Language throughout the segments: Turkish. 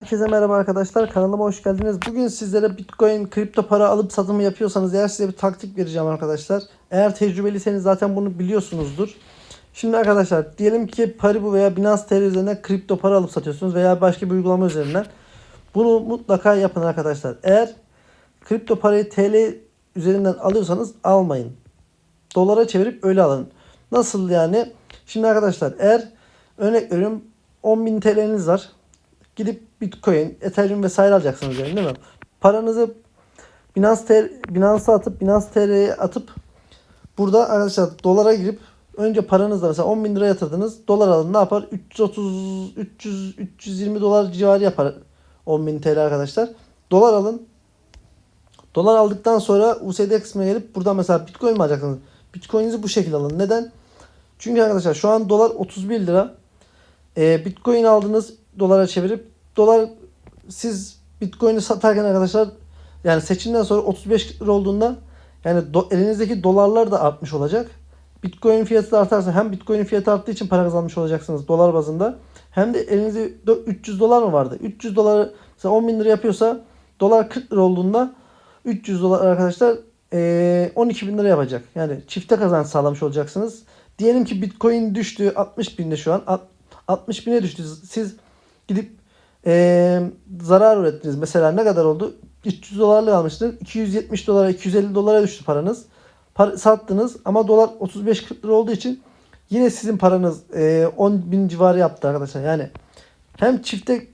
Herkese merhaba arkadaşlar. Kanalıma hoş geldiniz. Bugün sizlere Bitcoin, kripto para alıp satımı yapıyorsanız eğer size bir taktik vereceğim arkadaşlar. Eğer tecrübeliyseniz zaten bunu biliyorsunuzdur. Şimdi arkadaşlar diyelim ki Paribu veya Binance TR üzerinden kripto para alıp satıyorsunuz veya başka bir uygulama üzerinden. Bunu mutlaka yapın arkadaşlar. Eğer kripto parayı TL üzerinden alıyorsanız almayın. Dolara çevirip öyle alın. Nasıl yani? Şimdi arkadaşlar eğer örnek veriyorum 10.000 TL'niz var. Gidip Bitcoin, Ethereum vesaire alacaksınız yani değil mi? Paranızı Binance TR, Binance'a atıp Binance TR'ye atıp burada arkadaşlar dolara girip önce paranızla mesela 10 bin lira yatırdınız. Dolar alın ne yapar? 330, 300, 320 dolar civarı yapar 10 bin TL arkadaşlar. Dolar alın. Dolar aldıktan sonra USD kısmına gelip burada mesela Bitcoin mi alacaksınız? Bitcoin'inizi bu şekilde alın. Neden? Çünkü arkadaşlar şu an dolar 31 lira. Ee, Bitcoin aldınız dolara çevirip dolar siz Bitcoin'i satarken arkadaşlar yani seçimden sonra 35 lira olduğunda yani do- elinizdeki dolarlar da artmış olacak. Bitcoin fiyatı da artarsa hem Bitcoin fiyatı arttığı için para kazanmış olacaksınız dolar bazında. Hem de elinizde dö- 300 dolar mı vardı? 300 dolar mesela 10 bin lira yapıyorsa dolar 40 lira olduğunda 300 dolar arkadaşlar eee 12 bin lira yapacak. Yani çifte kazanç sağlamış olacaksınız. Diyelim ki Bitcoin düştü 60 binde şu an. Alt- 60 bine düştü. Siz gidip eee, zarar ürettiniz. Mesela ne kadar oldu? 300 dolarlık almıştınız. 270 dolara 250 dolara düştü paranız. Par- sattınız ama dolar 35-40 lira olduğu için yine sizin paranız eee 10 bin civarı yaptı arkadaşlar. Yani hem çifte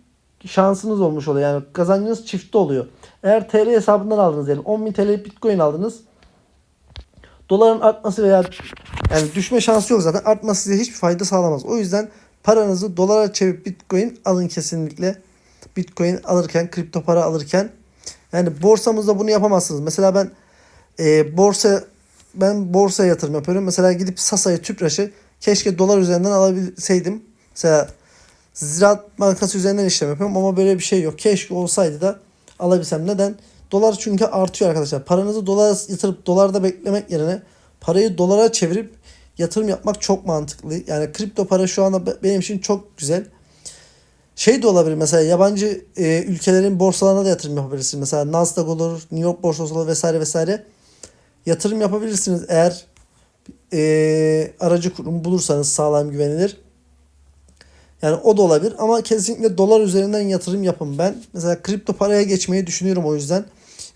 şansınız olmuş oluyor. Yani kazancınız çifte oluyor. Eğer TL hesabından aldınız diyelim. 10 bin TL Bitcoin aldınız. Doların artması veya yani düşme şansı yok zaten. Artması size hiçbir fayda sağlamaz. O yüzden paranızı dolara çevirip Bitcoin alın kesinlikle. Bitcoin alırken, kripto para alırken. Yani borsamızda bunu yapamazsınız. Mesela ben e, borsa ben borsaya yatırım yapıyorum. Mesela gidip Sasa'yı, Tüpraş'ı keşke dolar üzerinden alabilseydim. Mesela Ziraat Bankası üzerinden işlem yapıyorum ama böyle bir şey yok. Keşke olsaydı da alabilsem. Neden? Dolar çünkü artıyor arkadaşlar. Paranızı dolara yatırıp dolarda beklemek yerine parayı dolara çevirip yatırım yapmak çok mantıklı. Yani kripto para şu anda be- benim için çok güzel. Şey de olabilir mesela yabancı e, ülkelerin borsalarına da yatırım yapabilirsiniz. Mesela Nasdaq olur, New York borsası olur vesaire vesaire. Yatırım yapabilirsiniz eğer e, aracı kurum bulursanız sağlam güvenilir. Yani o da olabilir ama kesinlikle dolar üzerinden yatırım yapın ben. Mesela kripto paraya geçmeyi düşünüyorum o yüzden.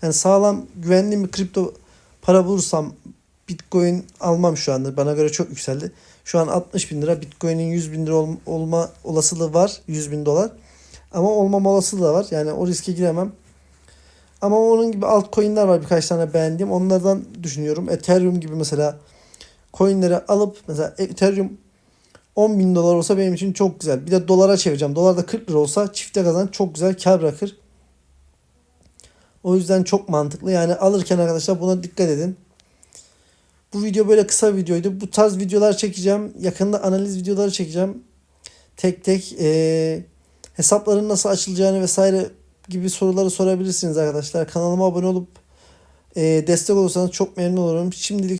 Yani sağlam güvenli bir kripto para bulursam Bitcoin almam şu anda. Bana göre çok yükseldi. Şu an 60 bin lira. Bitcoin'in 100 bin lira ol- olma olasılığı var. 100 bin dolar. Ama olmama olasılığı da var. Yani o riske giremem. Ama onun gibi altcoin'ler var birkaç tane beğendiğim. Onlardan düşünüyorum. Ethereum gibi mesela coin'leri alıp mesela Ethereum 10 bin dolar olsa benim için çok güzel. Bir de dolara çevireceğim. Dolar da 40 lira olsa çifte kazan çok güzel kar bırakır. O yüzden çok mantıklı. Yani alırken arkadaşlar buna dikkat edin. Bu video böyle kısa videoydu. Bu tarz videolar çekeceğim. Yakında analiz videoları çekeceğim. Tek tek eee, hesapların nasıl açılacağını vesaire gibi soruları sorabilirsiniz arkadaşlar. Kanalıma abone olup eee, destek olursanız çok memnun olurum. Şimdilik